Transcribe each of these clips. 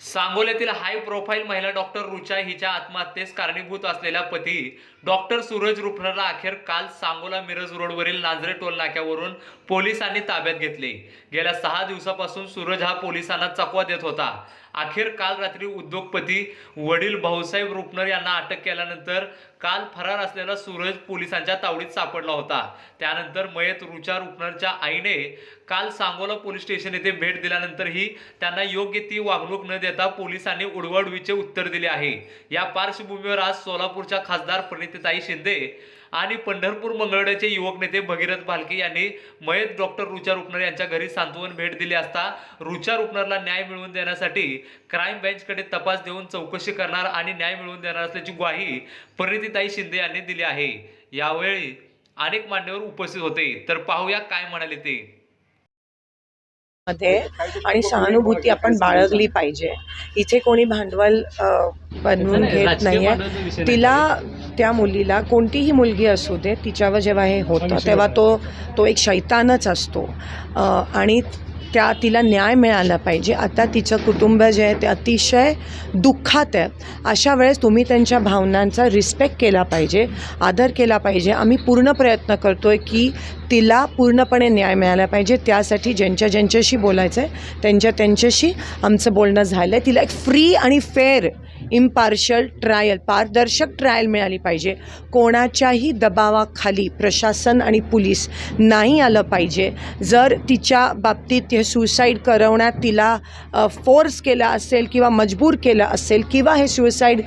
सांगोल्यातील high profile महिला doctor Rucha हिच्या आत्महत्येस कारणीभूत असलेला पती डॉक्टर सूरज रुपनरला अखेर काल सांगोला मिरज रोडवरील नांजरे टोल नाक्यावरून पोलिसांनी ताब्यात घेतले. गेल्या सहा दिवसापासून सूरज हा पोलिसांना चकवा देत होता. अखेर काल रात्री उद्योगपती वडील भाऊसाहेब रुपनर यांना अटक केल्यानंतर काल फरार असलेला सूरज पोलिसांच्या तावडीत सापडला होता. त्यानंतर मयत रुचा रुपनरच्या आईने काल सांगोला पोलीस स्टेशन येथे भेट दिल्यानंतरही त्यांना योग्य ती वागणूक न देता पोलिसांनी उडवडवीचे उत्तर दिले आहे. या पार्श्वभूमीवर आज सोलापूरच्या खासदार प्रणितीताई शिंदे आणि पंढरपूर मंगळवेढ्याचे युवक नेते भगीरथ भालके यांनी मयत डॉक्टर रुचा रुपनर यांच्या घरी सांत्वन भेट दिली असता रुचा रुपनरला न्याय मिळवून देण्यासाठी क्राईम बेंचकडे तपास देऊन चौकशी करणार आणि न्याय मिळवून देणार असल्याची ग्वाही परिणितीताई शिंदे यांनी दिली आहे. यावेळी अनेक मान्यवर उपस्थित होते. तर पाहूया काय म्हणाले ते. मध्ये आणि सहानुभूती आपण बाळगली पाहिजे. इथे कोणी भांडवल बनवून घेत नाहीये. तिला त्या मुलीला कोणतीही मुलगी असू दे तिच्यावर जेव्हा हे होतं तेव्हा तो तो एक शैतानच असतो. आणि त्या तिला न्याय मिळाला पाहिजे. आता तिचं कुटुंब जे आहे ते अतिशय दुःखात आहे. अशा वेळेस तुम्ही त्यांच्या भावनांचा रिस्पेक्ट केला पाहिजे आदर केला पाहिजे. आम्ही पूर्ण प्रयत्न करतो आहे की तिला पूर्णपणे न्याय मिळाला पाहिजे. त्यासाठी ज्यांच्या ज्यांच्याशी बोलायचं आहे त्यांच्या त्यांच्याशी आमचं बोलणं झालं आहे तिला एक फ्री आणि फेअर इम्पार्शल ट्रायल पारदर्शक ट्रायल मिळाली पाहिजे. कोणाच्याही दबावाखाली प्रशासन आणि पोलीस नाही आलं पाहिजे. जर तिच्या बाबतीत हे सुसाईड करवण्यात तिला फोर्स केला असेल किंवा मजबूर केलं असेल किंवा हे सुसाईड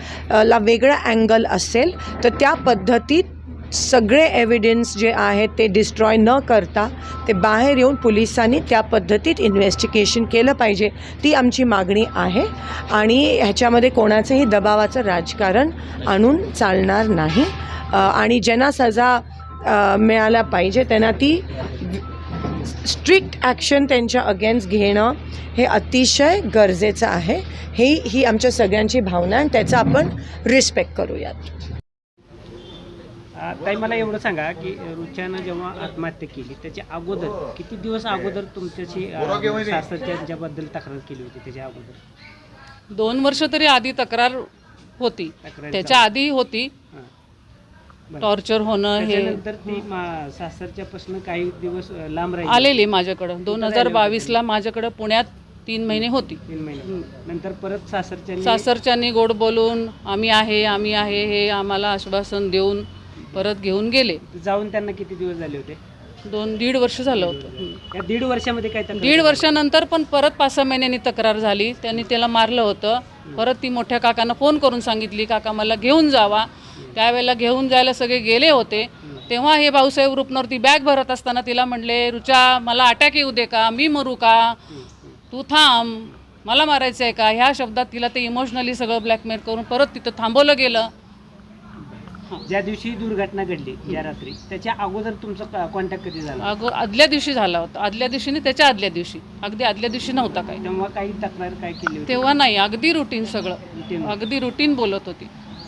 ला वेगळं अँगल असेल तर त्या पद्धतीत सगळे एव्हिडन्स जे आहेत ते डिस्ट्रॉय न करता ते बाहेर येऊन पोलिसांनी त्या पद्धतीत इन्व्हेस्टिगेशन केलं पाहिजे. ती आमची मागणी आहे आणि ह्याच्यामध्ये कोणाचंही दबावाचं राजकारण आणून चालणार नाही. आणि ज्यांना सजा मिळाला मिळायला पाहिजे त्यांना ती स्ट्रिक्ट ॲक्शन त्यांच्या अगेन्स्ट घेणं हे अतिशय गरजेचं आहे. ही ही आमच्या सगळ्यांची भावना आणि त्याचा आपण रिस्पेक्ट करूयात. ताई मला एवढं सांगा की रुच्यानं जेव्हा आत्महत्या केली त्याच्या अगोदर किती दिवस अगोदर तुमच्याशी अ, सासरच्यांच्याबद्दल तक्रार केली होती त्याच्या अगोदर? दोन वर्ष तरी आधी तक्रार होती. त्याच्या आधी होती. टॉर्चर होणं हे त्याच्यानंतर ती काही दिवस लांब राहिली. आलेली माझ्याकडं. दोन हजार बावीसला माझ्याकडं पुण्यात तीन महिने होती. तीन महिने. नंतर परत सासरच्या सासरच्यांनी गोड बोलून आम्ही आहे आम्ही आहे हे आम्हाला आश्वासन देऊन परत घेऊन गेले. जाऊन त्यांना किती दिवस झाले होते? दोन दीड वर्ष झालं होतं. या दीड वर्षामध्ये काय तक्रार दीड वर्षानंतर पण परत पाच सहा महिन्यांनी तक्रार झाली. त्यांनी त्याला मारलं होतं. परत ती मोठ्या काकांना फोन करून सांगितली काका मला घेऊन जावा. त्यावेळेला घेऊन जायला सगळे गेले होते. तेव्हा हे भाऊसाहेब रुपनवरती बॅग भरत असताना तिला म्हणले रुचा मला अटॅक येऊ दे का? मी मरू का? तू थांब. मला मारायचं आहे का? ह्या शब्दात तिला ते इमोशनली सगळं ब्लॅकमेल करून परत तिथं थांबवलं गेलं. ज्या दिवशी ही दुर्घटना घडली या रात्री त्याच्या अगोदर तुमचा कॉन्टॅक्ट कधी झाला? अगो आदल्या दिवशी झाला होता. आदल्या दिवशी नाही त्याच्या आदल्या दिवशी. अगदी आदल्या दिवशी नव्हता काही. तेव्हा काही तक्रार काय केली होती? तेव्हा नाही अगदी रुटीन सगळं. अगदी रुटीन बोलत होती.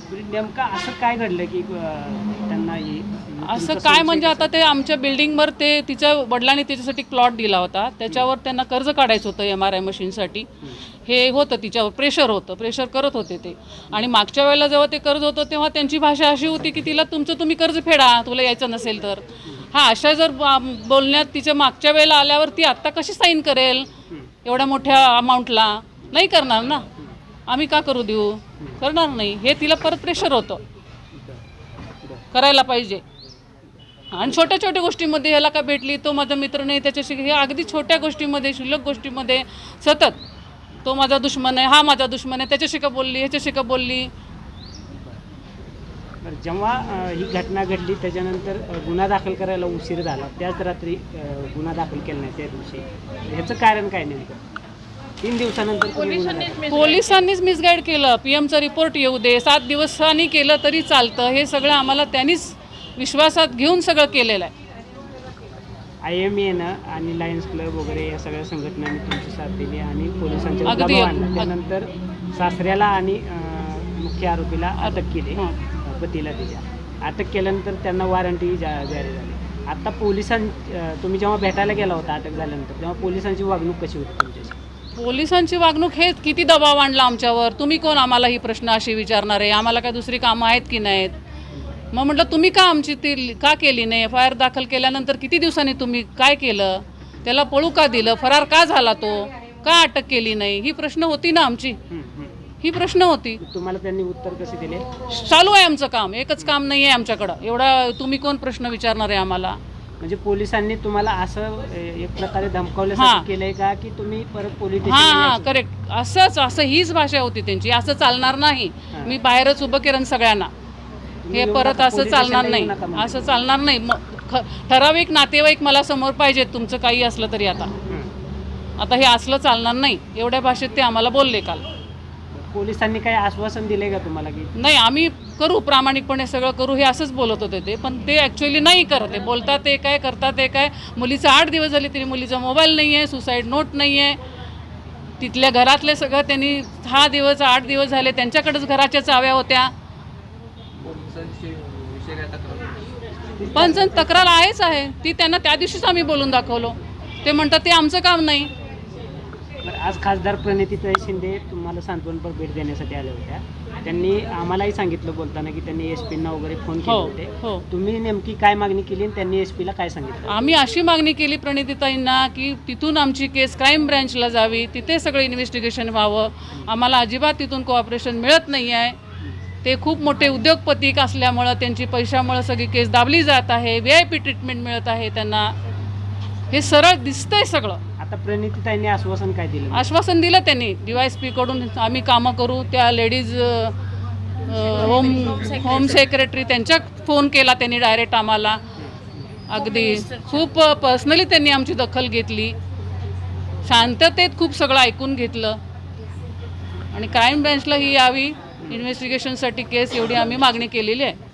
म्हणजे नेमकं असं काय घडलं की अं, त्यांना हे- असं तुमचा काय संशय म्हणजे? आता ते आमच्या बिल्डिंगवर ते तिच्या वडिलांनी त्याच्यासाठी प्लॉट दिला होता. त्याच्यावर त्यांना कर्ज काढायचं होतं एम आर आय मशीनसाठी हे होतं तिच्यावर प्रेशर होतं प्रेशर करत होते ते. आणि मागच्या वेळेला जेव्हा ते कर्ज होतं तेव्हा त्यांची भाषा अशी होती की तिला तुमचं तुम्ही कर्ज फेडा तुला यायचं नसेल तर. हा अशा जर बोलण्यात तिच्या मागच्या वेळेला आल्यावर ती आत्ता कशी साईन करेल? एवढ्या मोठ्या अमाऊंटला नाही करणार ना. आम्ही का करू देऊ? करणार नाही. हे तिला परत प्रेशर होतं. करायला पाहिजे. आणि छोट्या छोट्या गोष्टीमध्ये ह्याला का भेटली? तो माझा मित्र नाही त्याच्याशी हे अगदी छोट्या गोष्टीमध्ये क्षुल्लक गोष्टीमध्ये सतत तो माझा दुश्मन आहे हा माझा दुश्मन आहे त्याच्याशी का बोलली ह्याच्याशी का बोलली? बरं, जेव्हा अं, ही घटना घडली त्याच्यानंतर अं, गुन्हा दाखल करायला उशीर झाला. त्याच रात्री अं, गुन्हा दाखल केला नाही त्या दिवशी. ह्याचं कारण काय नेमकं? तीन दिवसानंतर तुम्ही गुन्हा दाखल- पोलिसांनीच मिसगाईड केलं. पी एमचा रिपोर्ट येऊ दे. सात दिवसांनी केलं तरी चालतं. हे सगळं आम्हाला त्यांनीच विश्वासात घेऊन सगळं केलेलं आहे. आय एम एनं आणि लायन्स क्लब वगैरे या सगळ्या संघटनांनी तुमची साथ दिली आणि पोलिसांच्या अगदी, दबाव आणला अगदी. त्यानंतर सासऱ्याला आणि अं, मुख्य आरोपीला अटक केली. पतीला तिच्या अटक केल्यानंतर त्यांना वॉरंटी जा जारी झाली. आता पोलिसां अं, तुम्ही जेव्हा भेटायला गेला होता अटक झाल्यानंतर तेव्हा पोलिसांची वागणूक कशी होती तुमच्याशी? पोलिसांची वागणूक हे किती दबाव आणला आमच्यावर? तुम्ही कोण आम्हाला ही प्रश्न अशी विचारणार आहे? आम्हाला काय दुसरी कामं आहेत की नाहीत? मग म्हटलं तुम्ही का आमची ती का केली नाही? एफ आय आर दाखल केल्यानंतर किती दिवसांनी तुम्ही काय केलं? त्याला पळू का दिलं? फरार का झाला तो? का अटक केली नाही? ही प्रश्न होती ना आमची. हं, प्रश्न होती. तुम्हाला त्यांनी उत्तर कसे दिले? चालू आहे आमचं काम. एकच काम नाही आहे आमच्याकडं. एवढा तुम्ही कोण प्रश्न विचारणार आहे आम्हाला? म्हणजे पोलिसांनी तुम्हाला असं एक प्रकारे हां. धमकावल्यासारखं केलंय का की तुम्ही परत पोलीस हां हां? करेक्ट असंच असं हीच भाषा होती त्यांची. असं चालणार नाही. मी बाहेरच उभं केलं सगळ्यांना. हे परत असं चालणार नाही. असं चालणार नाही. मग ख- ठराविक नातेवाईक मला समोर पाहिजेत तुमचं काही असलं तरी आता. आता हे असलं चालणार नाही. एवढ्या भाषेत ते आम्हाला बोलले काल. पोलिसांनी काही आश्वासन दिले का तुम्हाला की? नाही आम्ही करू प्रामाणिकपणे सगळं करू हे असंच बोलत होते ते. पण ते ॲक्च्युली नाही करत बोलतात ते काय करतात ते काय. मुलीचं आठ दिवस झाले तरी मुलीचा मोबाईल नाही आहे सुसाईड नोट नाही आहे. तिथल्या घरातले सगळं त्यांनी सहा दिवस आठ दिवस झाले त्यांच्याकडेच घराच्या चाव्या होत्या. पण जण तक्रार आहेच आहे ती त्यांना त्या दिवशीच आम्ही बोलून दाखवलो. ते म्हणतात ते आमचं काम नाही. बरं, आज खासदार प्रणितीताई शिंदे तुम्हाला सांत्वनपर भेट देण्यासाठी आल्या होत्या. त्यांनी आम्हालाही सांगितलं बोलताना की त्यांनी एस पींना वगैरे फोन केले हो होते. हो. तुम्ही नेमकी काय मागणी केली आणि त्यांनी एस पीला काय सांगितलं? आम्ही अशी मागणी केली प्रणितीताईंना की तिथून आमची केस क्राईम ब्रँचला जावी तिथे सगळं इन्व्हेस्टिगेशन व्हावं. आम्हाला अजिबात तिथून कोऑपरेशन मिळत नाही आहे ते खूप मोठे उद्योगपती असल्यामुळं त्यांची पैशामुळं सगळी केस दाबली जात आहे व्ही आय पी ट्रीटमेंट मिळत आहे त्यांना. हे सरळ दिसतंय सगळं. आता प्रणितीताईंनी आश्वासन काय दिलं? आश्वासन दिलं त्यांनी. डी वाय एस पीकडून आम्ही कामं करू. त्या लेडीज होम होम सेक्रेटरी त्यांच्या फोन केला त्यांनी डायरेक्ट आम्हाला. अगदी खूप पर्सनली त्यांनी आमची दखल घेतली. शांततेत खूप सगळं ऐकून घेतलं. आणि क्राईम ब्रँचला ही यावी. इन्व्हेस्टिगेशनसाठी केस एवढी आम्ही मागणी केलेली आहे.